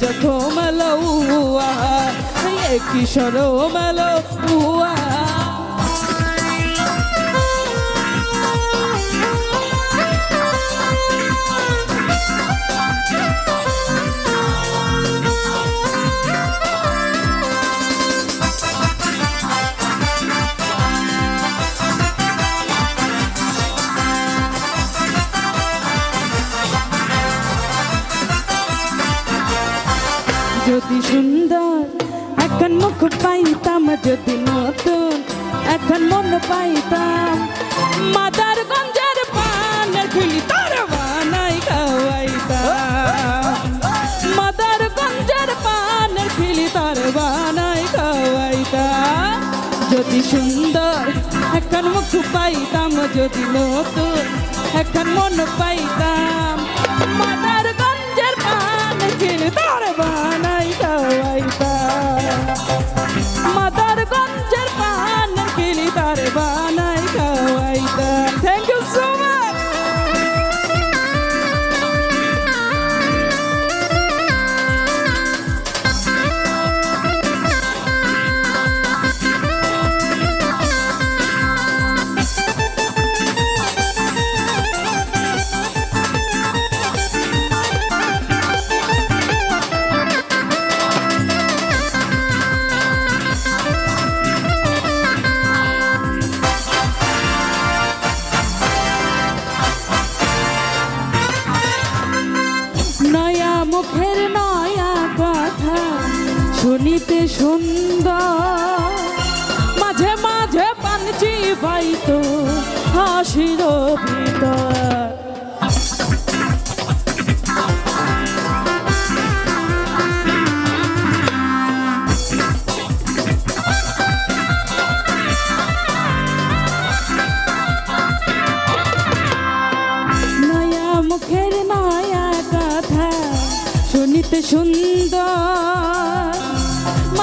যথো মালো উয়া এ কিশোর মালো উয়া যদি সুন্দর, এখন মুখ পাইতাম, যদি নতুন, এখন মন পাইতাম। মাদার গঞ্জের পানের খিলি তার বানাই খাওয়াইতাম। মাদার গঞ্জের পানের খিলি তার বানাই খাওয়াইতাম। যদি সুন্দর, এখন মুখ পাইতাম, যদি নতুন, এখন মন পাইতাম। মাদার শুনিতে সুন্দর। মাঝে মাঝে পানছি বাইতো হাসির ভিতর। মুখের নয়া কথা শুনিতে সুন্দর।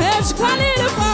heads quality